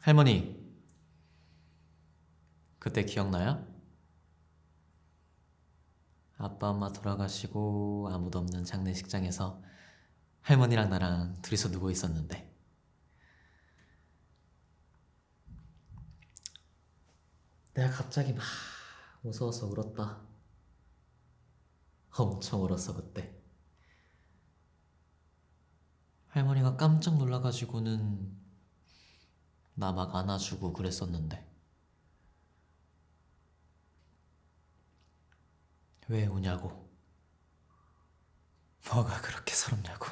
할머니, 그때 기억나요? 아빠 엄마 돌아가시고 아무도 없는 장례식장에서 할머니랑 나랑 둘이서 누워 있었는데 내가 갑자기 막 무서워서 울었다. 엄청 울었어 그때. 할머니가 깜짝 놀라가지고는 나 막 안아주고 그랬었는데. 왜 우냐고. 뭐가 그렇게 서럽냐고.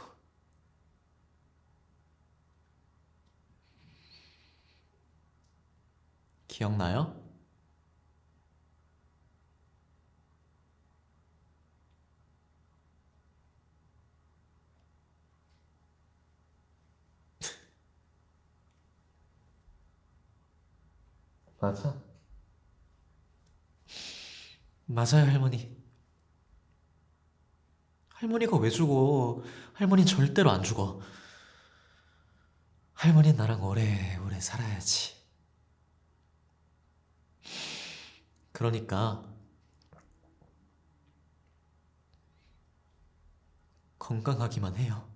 기억나요? 맞아. 맞아요, 할머니. 할머니가 왜 죽어? 할머니 절대로 안 죽어. 할머니 나랑 오래오래 살아야지. 그러니까 건강하기만 해요.